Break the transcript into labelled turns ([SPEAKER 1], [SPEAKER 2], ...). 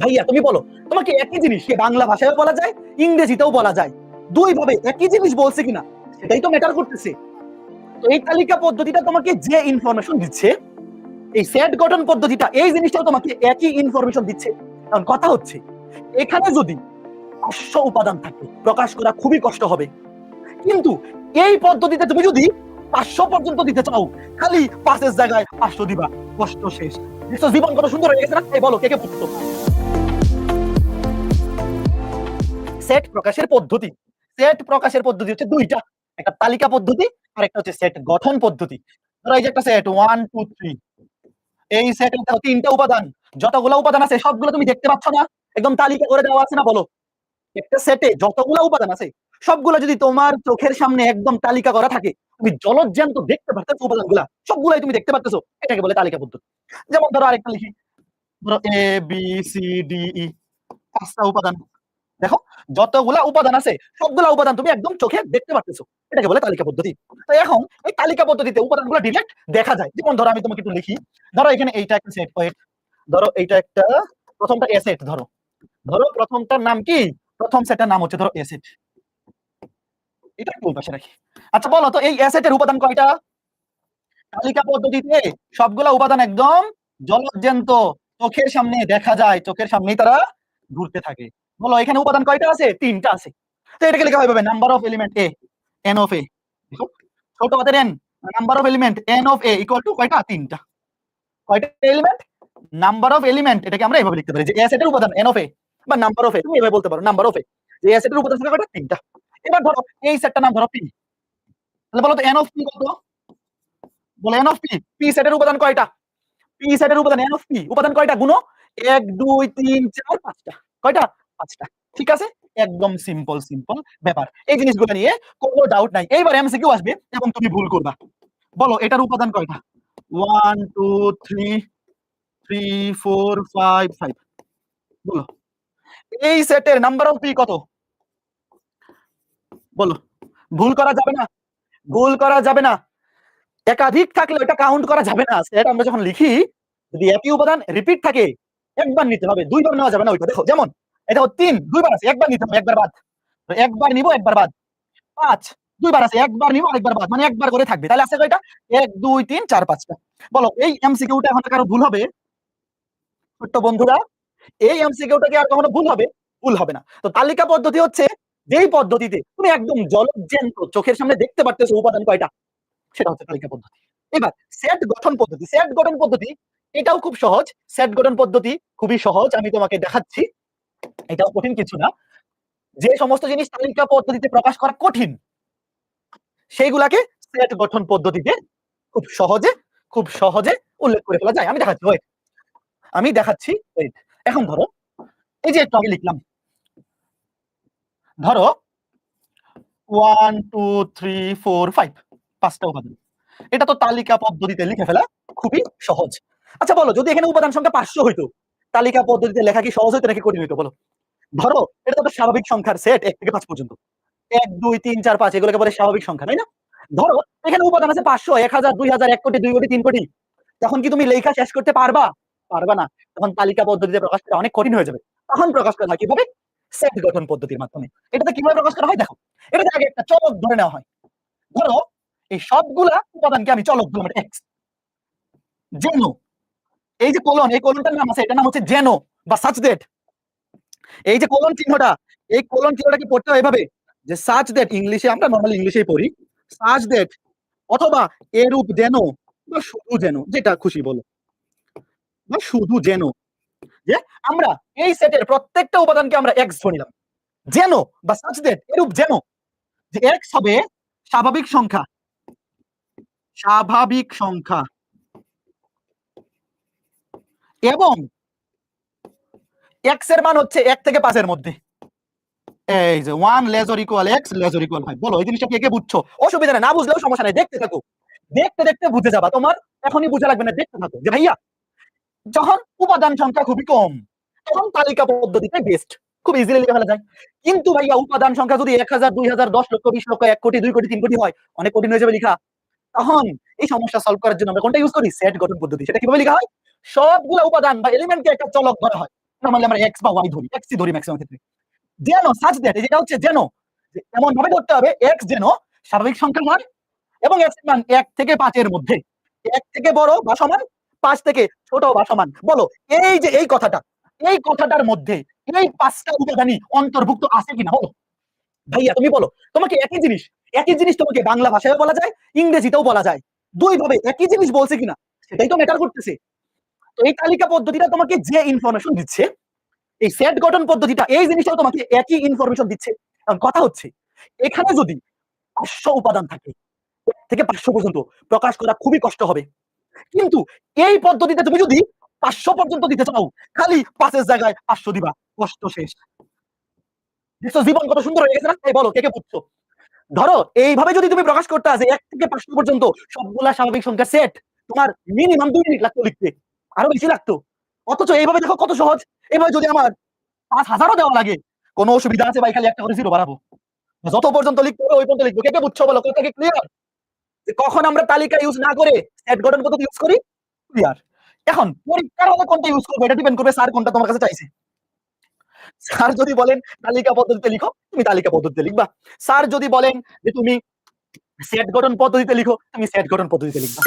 [SPEAKER 1] ভাইয়া, তুমি বলো, তোমাকে একই জিনিসকে বাংলা ভাষায় বলা যায়, ইংরেজিতেও বলা যায়? দুই ভাবে একই জিনিস বলছে কিনা? সেটাই তো ম্যাটার করতেছে। তো এই তালিকা পদ্ধতিটা তোমাকে যে ইনফরমেশন দিচ্ছে, এই সেট গঠন পদ্ধতিটা, এই জিনিসটাও তোমাকে একই ইনফরমেশন দিচ্ছে। কারণ কথা হচ্ছে, এখানে যদি পাঁচশো উপাদান থাকে, প্রকাশ করা খুবই কষ্ট হবে। কিন্তু এই পদ্ধতিতে তুমি যদি পাঁচশো পর্যন্ত দিতে চাও, খালি পাঁচের জায়গায় পাঁচশো দিবা, কষ্ট শেষ। জীবন কত সুন্দর হয়ে গেছে না? বলো, কে কে বুঝতো সেট প্রকাশের পদ্ধতি। সেট প্রকাশের পদ্ধতি হচ্ছে দুইটা। একটা তালিকা পদ্ধতি আর একটা হচ্ছে সেট গঠন পদ্ধতি। ধরো এই যে একটা সেট ওয়ান টু থ্রি এই সেটের তিনটা উপাদান। যতগুলো উপাদান আছে, সবগুলো তুমি দেখতে পাচ্ছ না? একদম তালিকা করে দেওয়া আছে না বলো? একটা সেটে যতগুলো উপাদান আছে, সবগুলো যদি তোমার চোখের সামনে একদম তালিকা করা থাকে, তুমি জলজ্যান্ত দেখতে পারতেছো উপাদানগুলা। সবগুলাই তুমি দেখতে পারতেছো, এটাকে বলে তালিকা পদ্ধতি। যেমন ধরো আরেকটা লিখি। ধরো A B C D E পাঁচটা উপাদান। দেখো, যতগুলা উপাদান আছে, সবগুলা উপাদান তুমি একদম চোখে দেখতে পারতেছো। এটাকে বলে তালিকা পদ্ধতি। তো এখন এই তালিকা পদ্ধতিতে উপাদানগুলো ডিরেক্ট দেখা যায়। যেমন ধরো, আমি তোমাকে একটু লিখি। ধরো, এখানে এইটা একটা সেট ওয়েট ধরো, এইটা একটা প্রথমটা এ সেট ধরো। ধরো, প্রথমটার নাম কি? প্রথম সেটের নাম হচ্ছে, ধরো এ সেট এটা একটু পাশে রাখি। আচ্ছা বলো তো, এই অ্যাসেটের উপাদান কয়টা? তালিকা পদ্ধতিতে সবগুলা উপাদান একদম জলজ্যান্ত চোখের সামনে দেখা যায়। চোখের সামনেই তারা ঘুরতে থাকে। বলো, এখানে উপাদান কয়টা আছে? তিনটা আছে। তো এটাকে লেখা হবে number of element A N of A ছোট হাতের N number of element N of A equal to কয়টা? তিনটা। কয়টা এলিমেন্ট নাম্বার অফ এলিমেন্ট এটাকে আমরা এভাবে লিখতে পারি যে অ্যাসেটের উপাদান এন অফ এ বা নাম্বার অফ এ তুমি এভাবে বলতে পারো নাম্বার অফ এ যে অ্যাসেটের উপাদান কয়টা? তিনটা। এবার ধরো, এই সেটটার নাম ধরো পি তাহলে বলো তো এন অফ পি কত? বলো এন অফ পি পি সেটের উপাদান কয়টা? পি সেটের উপাদান এন অফ পি উপাদান কয়টা? গুণ এক, দুই, তিন, চার, পাঁচটা। কয়টা? পাঁচটা, ঠিক আছে? একদম সিম্পল সিম্পল ব্যাপার। এই জিনিসগুলো নিয়ে কোনো ডাউট নাই। এইবার আসবে এবং তুমি ভুল করবা। বলো, এটার উপাদান কয়টা? One two three three four five five বলো। এই সেটের নাম্বার অফ পি কত? বলো। ভুল করা যাবে না। ভুল করা যাবে না। একাধিক থাকলে এটা কাউন্ট করা যাবে না। সেট আমরা যখন লিখি, যদি একই উপাদান রিপিট থাকে, একবার নিতে হবে। দুইবার নেওয়া যাবে না ওইটা। দেখো, যেমন এটা তিন, দুইবার আছে, একবার নিতে হবে, একবার বাদ। একবার নিব, একবার বাদ। পাঁচ, দুইবার আছে, একবার নিব একবার বাদ। মানে একবার করে থাকবে। তাহলে আছে কয়টা? এক, দুই, তিন, চার, পাঁচটা। বলো, এই এমসিকিউটা এখন কারও ভুল হবে? ছোট্ট বন্ধুরা, এই এমসিকিউটা কি আর কখনো ভুল হবে? ভুল হবে না। তো তালিকা পদ্ধতি হচ্ছে, যেই পদ্ধতিতে তুমি একদম জলজ্যান্ত চোখের সামনে দেখতে পারতেছো উপাদান কয়টা? সেটা হচ্ছে তালিকা পদ্ধতি। এবার সেট গঠন পদ্ধতি। সেট গঠন পদ্ধতি, এটাও খুব সহজ। সেট গঠন পদ্ধতি খুবই সহজ, আমি তোমাকে দেখাচ্ছি। এটাও কঠিন কিছু না। যে সমস্ত জিনিস তালিকা পদ্ধতিতে প্রকাশ করা কঠিন, সেইগুলাকে সেট গঠন পদ্ধতিতে খুব সহজে খুব সহজে উল্লেখ করে ফেলা যায়। আমি দেখাচ্ছি ওয়েট আমি দেখাচ্ছি ওয়েট এখন ধরো, এই যে একটু আগে লিখলাম। ধরো one two three four five পাঁচটা উপাদান। এটা তো তালিকা পদ্ধতিতে লিখে ফেলা খুবই সহজ। আচ্ছা বলো, যদি এখানে উপাদান সংখ্যা পাঁচশো হইতো তালিকা পদ্ধতিতে লেখা কি সহজ হইতো নাকি কঠিন হইতো, বলো? ধরো, এটা তো স্বাভাবিক সংখ্যার সেট এক থেকে পাঁচ পর্যন্ত। এক, দুই, তিন, চার, পাঁচ, এগুলোকে বলে স্বাভাবিক সংখ্যা, তাই না? ধরো, এখানে উপাদান আছে পাঁচশো, এক হাজার, দুই হাজার, এক কোটি, দুই কোটি, তিন কোটি। তখন কি তুমি লেখা শেষ করতে পারবা? পারবা না। তখন তালিকা পদ্ধতিতে প্রকাশ করা অনেক কঠিন হয়ে যাবে। তখন প্রকাশ করা হয় কীভাবে? সেট গঠন পদ্ধতির মাধ্যমে। এটাতে কীভাবে প্রকাশ করা হয়? দেখো, এটাতে আগে একটা চলক ধরে নেওয়া হয়। ধরো, এই সবগুলা উপাদানকে আমি চলক ধরলাম এক্স জেনো এই যে কোলন এই কোলনটার নাম আছে, এটার নাম হচ্ছে জেনো বা সাচ দেট এই যে কোলন চিহ্নটা, এই কোলন চিহ্নটা কি পড়তে হয় এভাবে, যে সাচ দেট ইংলিশে আমরা নর্মালি ইংলিশেই পড়ি সাচ দেট অথবা এরূপ জেনো বা শুধু জেনো যেটা খুশি বলো। বা শুধু জেনো যে আমরা এই সেটের প্রত্যেকটা উপাদানকে আমরা এক্স ধরিলাম জেনো বা সাচ দেট এরূপ জেনো যে এক্স হবে স্বাভাবিক সংখ্যা। স্বাভাবিক সংখ্যা। এবং এক্সের মান হচ্ছে এক থেকে পাঁচের মধ্যে। এই যে one lesser equal X lesser equal five বলো, এই জিনিসটা কে কে বুঝছ? অসুবিধা নেই, না বুঝলেও সমস্যা নেই, দেখতে থাকো। দেখতে দেখতে বুঝে যাবা, তোমার এখনই বুঝা লাগবে না, দেখতে থাকো। যে ভাইয়া, যখন উপাদান সংখ্যা খুবই কম, তখন তালিকা পদ্ধতিতে বেস্ট খুব ইজিলি লিখে ফেলা যায়। কিন্তু ভাইয়া, উপাদান সংখ্যা যদি এক হাজার, দুই হাজার, দশ লক্ষ, বিশ লক্ষ, এক কোটি, দুই কোটি, তিন কোটি হয়, অনেক কঠিন হয়ে যাবে লেখা। তখন এই সমস্যা সলভ করার জন্য আমরা কোনটা ইউজ করি? সেট গঠন পদ্ধতি। সেটা কীভাবে লেখা হয়? সবগুলো উপাদান বা এলিমেন্টকে একটা চলক ধরা হয়। নরমালি আমরা এক্স বা ওয়াই ধরি এক্স ধরি ম্যাক্সিমাম ক্ষেত্রে। যেন সাচ দ্যাট যেটা হচ্ছে যেন এমন ভাবে ধরতে হবে এক্স যেন স্বাভাবিক সংখ্যা হয় এবং এক্স মান এক থেকে পাঁচের মধ্যে। এক থেকে বড় বা সমান, পাঁচ থেকে ছোট বা সমান। বলো, এই যে, এই কথাটা, এই কথাটার মধ্যে এই পাঁচটা উপাদানই অন্তর্ভুক্ত আছে কিনা বলো? ভাইয়া, তুমি বলো, তোমাকে একই জিনিস একই জিনিস তোমাকে বাংলা ভাষায় বলা যায়, ইংরেজিতেও বলা যায়। দুই ভাবে একই জিনিস বলছে কিনা, সেটাই তো ম্যাটার করতেছে। তো এই তালিকা পদ্ধতিটা তোমাকে যে ইনফরমেশন দিচ্ছে, এই সেট গঠন পদ্ধতিটা, এই জিনিসটাও তোমাকে একই ইনফরমেশন দিচ্ছে। কথা হচ্ছে, এখানে যদি পাঁচশো উপাদান থাকে, থেকে পাঁচশো পর্যন্ত প্রকাশ করা খুবই কষ্ট হবে। কিন্তু এই পদ্ধতিতে তুমি যদি পাঁচশো পর্যন্ত দিতে চাও, খালি পাঁচের জায়গায় পাঁচশো দিবা, কষ্ট শেষ। দেখছ, জীবন কত সুন্দর হয়ে গেছে না? বলো, কে কে বুঝছ? ধরো, এইভাবে যদি তুমি প্রকাশ করতে আসে, এক থেকে পাঁচশো পর্যন্ত সবগুলা স্বাভাবিক সংখ্যা সেট তোমার মিনিমাম দুই মিনিট লাগতো লিখতে। আরও বেশি লাগতো। অথচ এইভাবে দেখো কত সহজ। এভাবে যদি আমার পাঁচ হাজারও দেওয়া লাগে, কোনো অসুবিধা আছে ভাই, খালি একটা করে জিরো বাড়াবো। যত পর্যন্ত লিখতে হবে ওই পর্যন্ত লিখব কে কে বুঝছ বলো, কথা কি ক্লিয়ার কখন আমরা তালিকা ইউজ না করে সেট গঠন পদ্ধতি ইউজ করি? ক্লিয়ার এখন, পরীক্ষার হলে কোনটা ইউজ করব? এটা ডিপেন্ড করবে স্যার কোনটা তোমার কাছে চাইছে। স্যার যদি বলেন, তালিকা পদ্ধতিতে লিখো, তুমি তালিকা পদ্ধতিতে লিখবা। স্যার যদি বলেন যে তুমি সেট গঠন পদ্ধতিতে লিখো, তুমি সেট গঠন পদ্ধতিতে লিখবা।